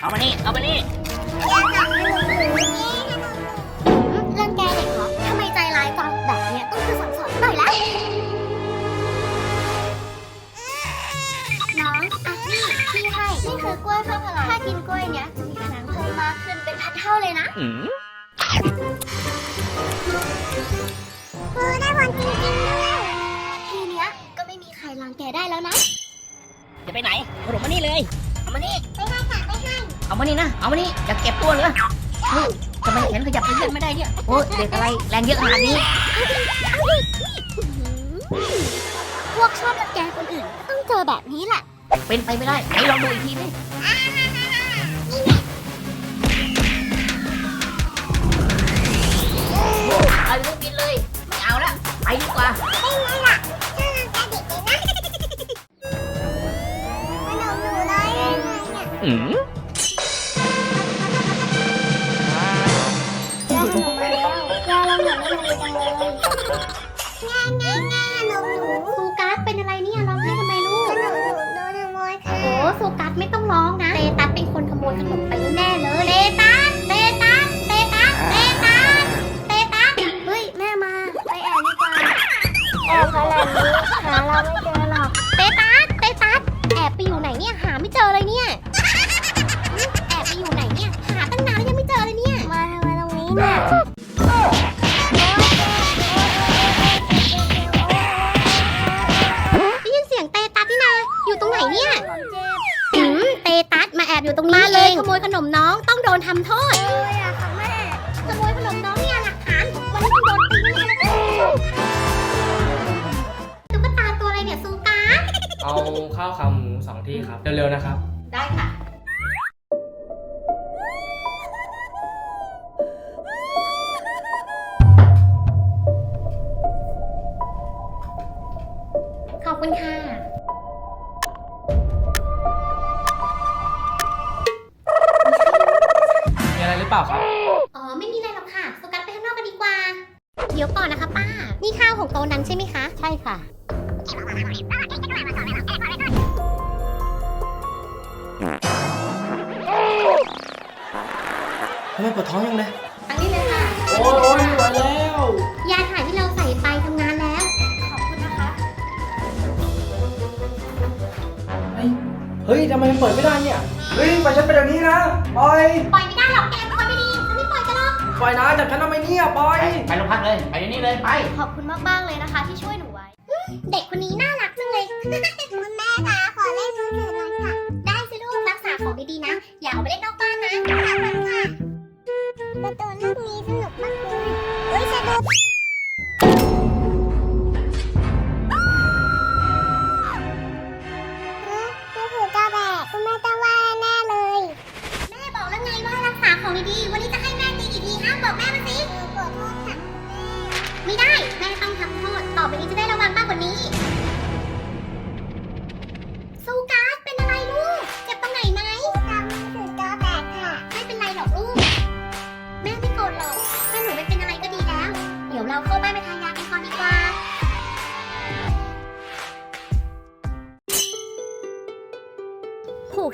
เอามานี่ เอามานี่ รังแกเด็กเหรอทำไมใจร้ายจังแบบเนี้ยต้องคือสั่งสอนหน่อยละ น้องอะนี่พี่ให้ นี่คือกล้วยเพิ่มพลังถ้ากินกล้วยเนี้ยจะมีพลังเพิ่มมากขึ้นเป็นพันเท่าเลยนะอืมคือได้ผลจริงๆด้วย ทีเนี้ยก็ไม่มีใครรังแกได้แล้วนะ จะไปไหนเอาหลบมานี่เลย เอามานี่ไม่ให้ค่ะไม่ให้เอามานี่นะ เอามานี่อย่าเก็บตัวเลยเฮ้ยทำไมแขนขยับขยื่นไม่ได้เนี่ย โอ้ยเด็กอะไรแรงเยอะขนาดนี้ พวกชอบรังแกคนอื่นก็ต้องเจอแบบนี้แหละ เป็นไปไม่ได้ไหนลองดูอีกทีดิเอา ง่ายง่ายง่ายขนมหนูโฟกัสเป็นอะไรเนี่ยร้องไห้ทำไมลูกขนมหนูโดนขโมยค่ะโอ้ซูกัสไม่ต้องร้องนะเตตัสเป็นคนขโมยขนมไปแน่ ยขนมน้องต้องโดนทำโทษขโมยขนมน้องเนี่ยหลักฐานวันนี้ต้องโดนตีแน่เลยตุ๊กตาตัวอะไรเนี่ยซูการ์เอาข้าวขาหมูสองที่ครับ เร็วๆนะครับ ได้ค่ะ ขอบคุณค่ะ รหรือเปล่าครับ อ๋อ ไม่มีอะไรหรอกค่ะโฟกัสไปข้างนอกกันดีกว่า เดี๋ยวก่อนนะคะป้า นี่ข้าวของโต๊ะนั้นใช่ไหมคะ ใช่ค่ะ ทำไมปวดท้องยังเลยอันนี้เลยค่ะโอ้ยโอ้ยไม่ไหวแล้ว ยาถ่ายที่เราใส่ไปทำงานแล้ว ขอบคุณนะคะ เฮ้ยเฮ้ยทำไมมันเปิดไม่ได้เนี่ย เฮ้ยปล่อยฉันไปเดี๋ยวนี้นะปล่อย ปล่อยไม่ได้หรอกแกเปล่อยนะจับฉันทำไมเนี่ยปล่อยไปโรงพักเลย ไปเดี๋ยวนี้เลยไป ขอบคุณมากๆเลยนะคะที่ช่วยหนูไว้ เด็กคนนี้น่ารักจังเลย คุณแม่คะขอเล่นมือถือหน่อยค่ะ ได้สิลูกรักษาของดีๆนะ อย่าเอาไปเล่นนอกบ้านนะขอบคุณค่ะการ์ตูนเรื่องนี้สนุกมากเลยเฮ้ยสนุกมือถือจอแบกคุณแม่จะว่าแน่เลย แม่บอกแล้วไงว่ารักษาของดีๆวันนี้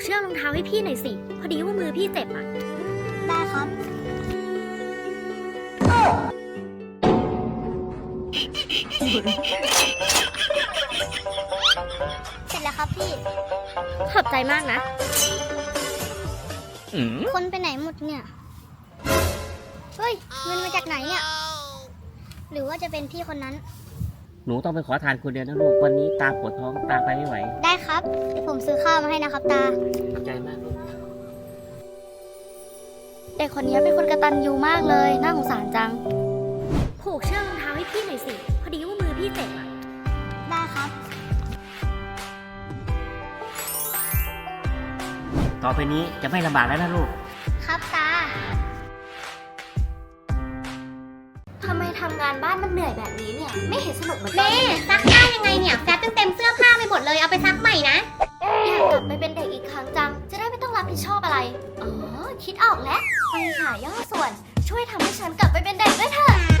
เชือกรองเท้าให้พี่หน่อยสิ พอดีว่ามือพี่เจ็บอะ ได้ครับ เสร็จแล้วครับพี่ ขอบใจมากนะอืมคนไปไหนหมดเนี่ย เฮ้ย เงินมาจากไหนเนี่ย หรือว่าจะเป็นพี่คนนั้น หนูต้องไปขอทานคนเดียวนะลูก วันนี้ตาปวดท้องตาไปไม่ไหวได้ครับเดี๋ยวผมซื้อข้าวมาให้นะครับ ตา ขอบใจมากลูกเด็กคนนี้เป็นคนกระตันยูมากเลย น่าสงสารจัง ผูกเชือกรองเท้าให้พี่หน่อยสิ พอดีว่ามือพี่เจ็บอะได้ครับ ต่อไปนี้จะไม่ลำบากแล้วนะลูก ครับตา งานบ้านมันเหนื่อยแบบนี้เนี่ย ไม่เห็นสนุกเหมือนแม่ซักผ้ายังไงเนี่ยแฟบเต็มเสื้อผ้าไปหมดเลยเอาไปซักใหม่นะอยากกลับไปเป็นเด็กอีกครั้งจัง จะได้ไม่ต้องรับผิดชอบอะไร อ๋อ คิดออกแล้วไปหาย่อส่วน ช่วยทำให้ฉันกลับไปเป็นเด็กด้วยเถอะ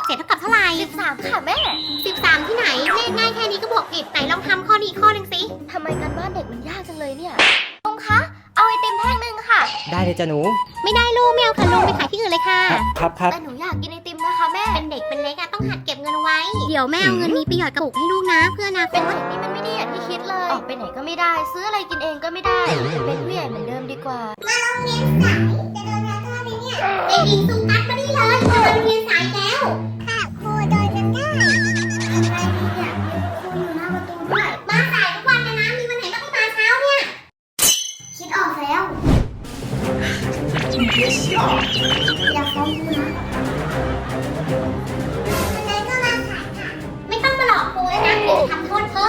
กเสร็จเท่ากับเท่าไหร่13 ค่ะแม่ 13 ที่ไหนเลขง่ายแค่นี้ก็บวกดิบไหนลองทำข้อนี้อีกข้อหนึ่งสิทำไมการบ้านเด็กมันยากจังเลยเนี่ยลุงคะ เอาไอติมแท่งหนึ่งค่ะ ได้เลยจ้ะหนู ไม่ได้ลูกไม่เอาค่ะลุงไปขายที่อื่นเลยค่ะ ครับครับแต่หนูอยากกินไอติมนะคะแม่ เป็นเด็กเป็นเล็กอะต้องหัดเก็บเงินไว้ เดี๋ยวแม่เอาเงินมีประโยชน์กับปุกให้ลูกนะเพื่ออนาคเป็นตเด็กนี่มันไม่ดีอย่างที่คิดเลย ออกไปไหนก็ไม่ได้ ซื้ออะไรกินเองก็ไม่ได้ เป็นผู้ใหญ่เหมือนเดิมดีกว่าเด็กหญิงซูกัสมานี่เลยมาโรงเรียนสายแล้ว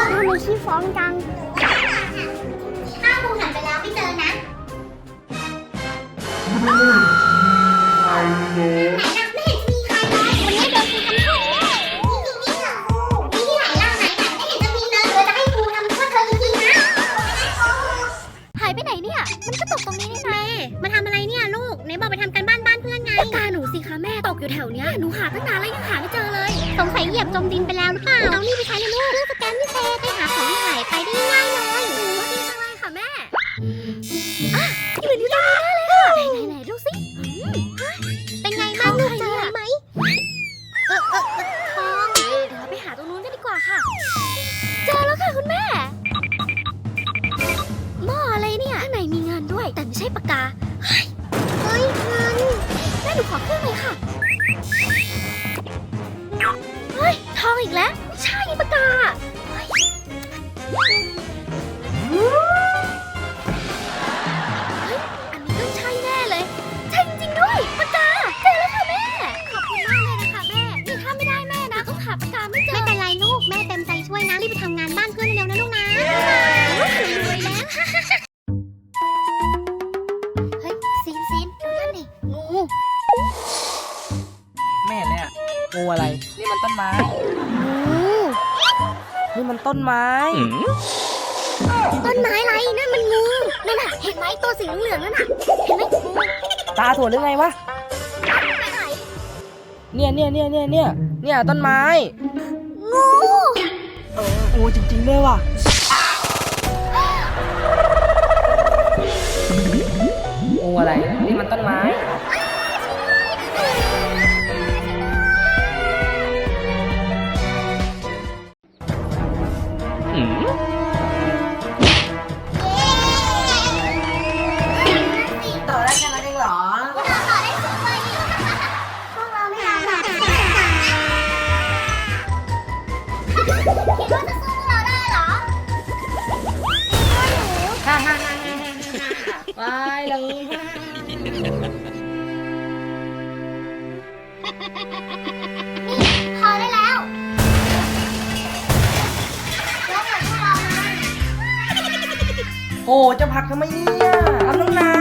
ทษเพิ่มทำไมชี้ฟ้องจังถ้าครูหันไปแล้วไม่เจอนะ ช่ปากกาเฮ้ยเงินแม่หนูขอเครื่องเลยค่ะ เฮ้ย ทองอีกแล้ว งูอะไร นี่มันต้นไม้ นี่มันต้นไม้ ต้นไม้อะไรนั่นมันงูนั่นน่ะเห็นไหมตัวสีเหลืองๆนั่นน่ะเห็นไหมงูตาถั่วหรือไงวะ ไปไหนเนี่ยเนี่ยเนี่ยเนี่ยเนี่ยเนี่ยต้นไม้ งูเอองูจริงๆด้วยว่ะ งูอะไร นี่มันต้นไม้ นี่พอได้แล้วแล้วเกิดพวกเรามา โอ้จะผลักทำไมเนี่ยทำตั้งนาน